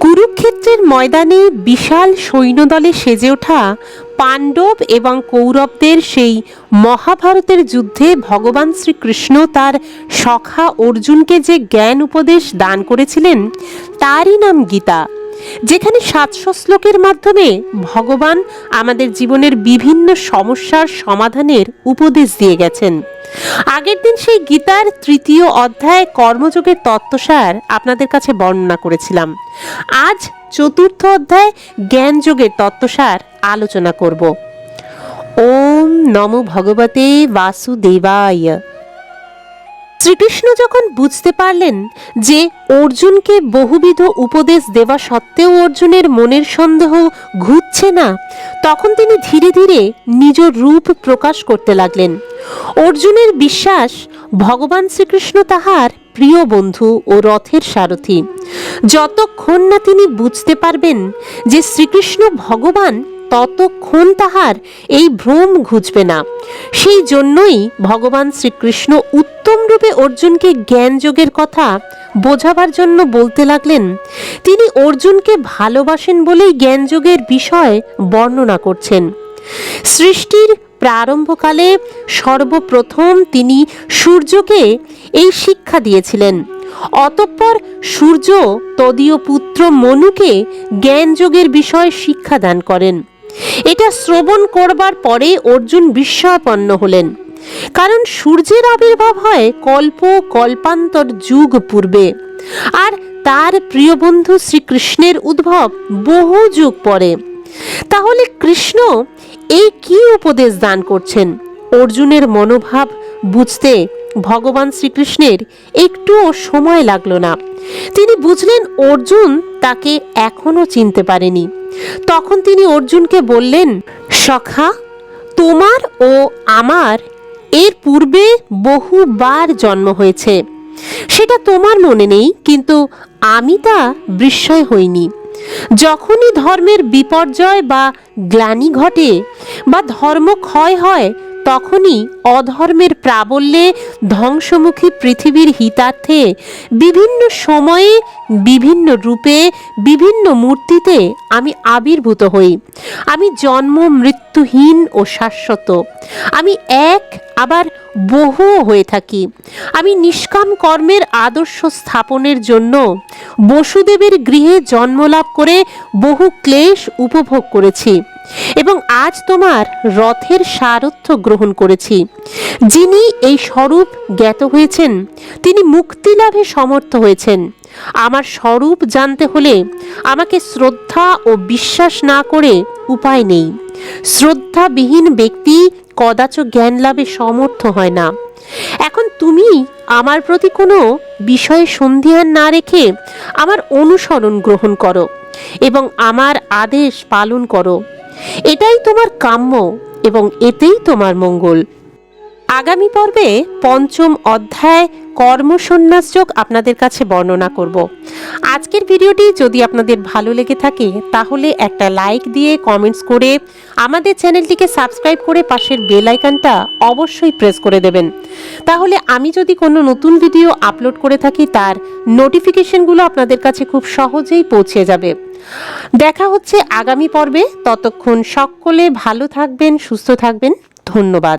কুরুক্ষেত্রের ময়দানে বিশাল সৈন্যদলে সেজে ওঠা পাণ্ডব এবং কৌরবদের সেই মহাভারতের যুদ্ধে ভগবান শ্রীকৃষ্ণ তার সখা অর্জুনকে যে জ্ঞান উপদেশ দান করেছিলেন, তারই নাম গীতা। যেখানে সাতশো শ্লোকের মাধ্যমে ভগবান আমাদের জীবনের বিভিন্ন সমস্যার সমাধানের উপদেশ দিয়ে গেছেন। আগের দিন সেই গীতার তৃতীয় অধ্যায় কর্মযোগের তত্ত্বসার আপনাদের কাছে বর্ণনা করেছিলাম। আজ চতুর্থ অধ্যায় জ্ঞানযোগের তত্ত্বসার আলোচনা করব। ওম নম ভগবতে বাসুদেবায়। শ্রীকৃষ্ণ যখন বুঝতে পারলেন যে অর্জুনকে বহুবিধ উপদেশ দেওয়া সত্ত্বেও অর্জুনের মনের সন্দেহ ঘুরছে না, তখন তিনি ধীরে ধীরে নিজ রূপ প্রকাশ করতে লাগলেন। অর্জুনের বিশ্বাস, ভগবান শ্রীকৃষ্ণ তাহার প্রিয় বন্ধু ও রথের সারথি। যতক্ষণ না তিনি বুঝতে পারবেন যে শ্রীকৃষ্ণ ভগবান ততক্ষণ তাহার এই ভ্রম ঘুচবে না। সেই জন্যই ভগবান শ্রীকৃষ্ণ উত্তম রূপে অর্জুনকে জ্ঞান যোগের কথা বোঝাবার জন্য বলতে লাগলেন, তিনি অর্জুনকে ভালোবাসেন বলেই জ্ঞান যোগের বিষয় বর্ণনা করছেন। সৃষ্টির প্রারম্ভকালে সর্বপ্রথম তিনি সূর্যকে এই শিক্ষা দিয়েছিলেন। অতঃপর সূর্য তদীয় পুত্র মনুকে জ্ঞানযোগের বিষয়ে শিক্ষা দান করেন। এটা শ্রবণ করবার পরে অর্জুন বিস্ময়াপন্ন হলেন। কারণ সূর্যের আবির্ভাব হয় কল্প কল্পান্তর যুগ পূর্বে। আর তার প্রিয় বন্ধু শ্রীকৃষ্ণের উদ্ভব বহু যুগ পরে। তাহলে কৃষ্ণ এই কি উপদেশ দান করছেন? অর্জুনের মনোভাব বুঝতে ভগবান শ্রীকৃষ্ণের একটুও সময় লাগল না। তিনি বুঝলেন অর্জুন তাকে এখনও চিনতে পারেনি। তখন তিনি অর্জুনকে বললেন, সখা, তোমার ও আমার এর পূর্বে বহুবার জন্ম হয়েছে। সেটা তোমার মনে নেই, কিন্তু আমি তা বিস্ময় হইনি। যখনই ধর্মের বিপর্যয় বা গ্লানি ঘটে বা ধর্ম ক্ষয় হয় তখনই অধর্মের প্রাবল্যে ধ্বংসমুখী পৃথিবীর হিতার্থে বিভিন্ন সময়ে বিভিন্ন রূপে বিভিন্ন মূর্তিতে আমি আবির্ভূত হই। আমি জন্ম মৃত্যুহীন ও শাশ্বত। আমি এক, আবার বহু হয়ে থাকি। আমি নিষ্কাম কর্মের আদর্শ স্থাপনের জন্য বসুদেবের গৃহে জন্মলাভ করে বহু ক্লেশ উপভোগ করেছি এবং আজ তোমার রথের সারথ্য গ্রহণ করেছি। যিনি এই স্বরূপ জ্ঞাত হয়েছেন, তিনি মুক্তি লাভে সমর্থ হয়েছেন। আমার স্বরূপ জানতে হলে আমাকে শ্রদ্ধা ও বিশ্বাস না করে উপায় নেই। শ্রদ্ধাবিহীন ব্যক্তি কদাচ জ্ঞান লাভে সমর্থ হয় না। এখন তুমি আমার প্রতি কোনো বিষয়ে সন্ধিহান না রেখে আমার অনুসরণ গ্রহণ করো এবং আমার আদেশ পালন করো। এটাই তোমার কাম্য এবং এতেই তোমার মঙ্গল। আগামী পর্বে পঞ্চম অধ্যায় কর্মসন্ন্যাস যোগ আপনাদের কাছে বর্ণনা করব। আজকের ভিডিওটি যদি আপনাদের ভালো লেগে থাকে, তাহলে একটা লাইক দিয়ে কমেন্টস করে আমাদের চ্যানেলটিকে সাবস্ক্রাইব করে পাশের বেল আইকনটা অবশ্যই প্রেস করে দেবেন। তাহলে আমি যদি কোনো নতুন ভিডিও আপলোড করে থাকি, তার নোটিফিকেশনগুলো আপনাদের কাছে খুব সহজেই পৌঁছে যাবে। দেখা হচ্ছে আগামী পর্বে। ততক্ষণ সকলে ভালো থাকবেন, সুস্থ থাকবেন। ধন্যবাদ।